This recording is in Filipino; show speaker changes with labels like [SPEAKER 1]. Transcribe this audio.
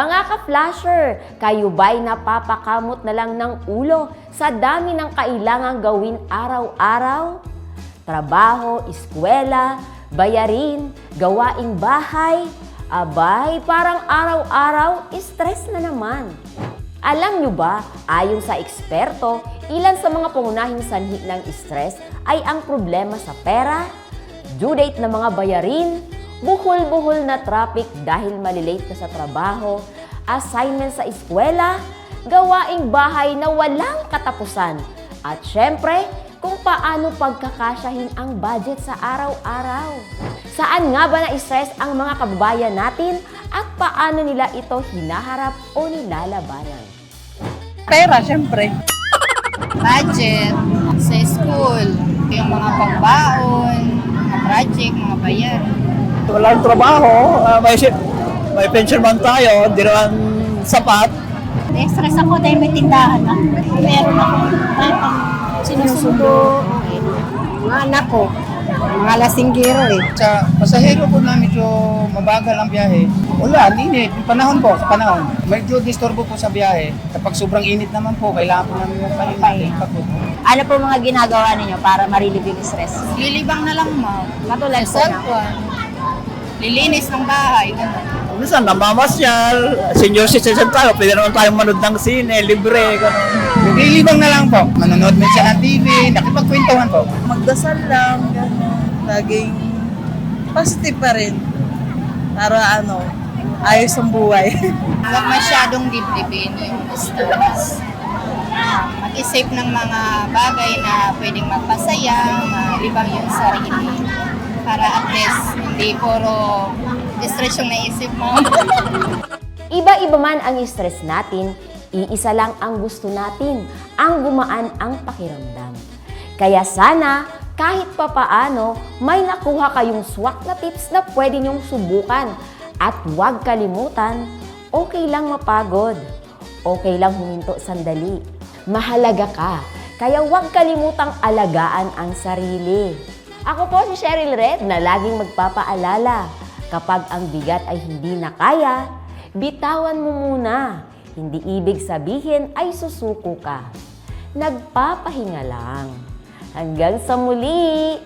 [SPEAKER 1] Mga ka-flasher, kayo ba'y napapakamot na lang ng ulo sa dami ng kailangang gawin araw-araw? Trabaho, eskwela, bayarin, gawaing bahay, abay, parang araw-araw, stress na naman. Alam nyo ba, ayon sa eksperto, ilan sa mga pangunahing sanhi ng stress ay ang problema sa pera, due date ng mga bayarin, buhol-buhol na traffic dahil malilate ka sa trabaho, assignment sa eskwela, gawaing bahay na walang katapusan, at syempre, kung paano pagkakasyahin ang budget sa araw-araw. Saan nga ba na-stress ang mga kababayan natin at paano nila ito hinaharap o nilalabanan?
[SPEAKER 2] Pera, syempre.
[SPEAKER 3] budget sa school, yung mga pangbaon, mga project, mga bayan.
[SPEAKER 4] walang trabaho, ah, may, may pension man tayo, di naman sapat.
[SPEAKER 5] Na-stress ako dahil may tindahan na. Meron ako may pang sinusundo. Mga anak ko, mga lasinggero eh.
[SPEAKER 6] Sa pasahero po na medyo mabagal ang biyahe. Wala, init. Yung panahon po, sa panahon. Medyo disturbo po sa biyahe. Kapag sobrang init naman po, kailangan po namin yung pahinga. Pagod.
[SPEAKER 5] Ano po mga ginagawa ninyo para ma-relieve yung stress?
[SPEAKER 3] Lilibang na lang mo.
[SPEAKER 5] Katulad
[SPEAKER 3] Sa
[SPEAKER 5] po na.
[SPEAKER 3] Lilinis ng bahay. Ganun.
[SPEAKER 4] Minsan, namamasyal, senior citizen tayo, pwede naman tayong manood ng sine, libre, gano'n.
[SPEAKER 6] Nilibang na lang po. Manonood man siya ng TV, nakipagkwentuhan po.
[SPEAKER 2] Magdasal lang, gano'n. Laging positive pa rin. Para ano, ayos ang buhay.
[SPEAKER 3] Huwag masyadong dibdibin yung stress. Mag-isip ng mga bagay na pwedeng magpasaya, malibang yung sarili. Para at least hindi puro stress yung naisip mo.
[SPEAKER 1] Iba-iba man ang stress natin, iisa lang ang gusto natin, ang gumaan ang pakiramdam. Kaya sana, kahit papaano, may nakuha kayong swak na tips na pwede niyong subukan. At huwag kalimutan, okay lang mapagod. Okay lang huminto sandali. Mahalaga ka, kaya huwag kalimutang alagaan ang sarili. Ako po si Cheryl Red na laging magpapaalala. Kapag ang bigat ay hindi na kaya, bitawan mo muna. Hindi ibig sabihin ay susuko ka. Nagpapahinga lang. Hanggang sa muli!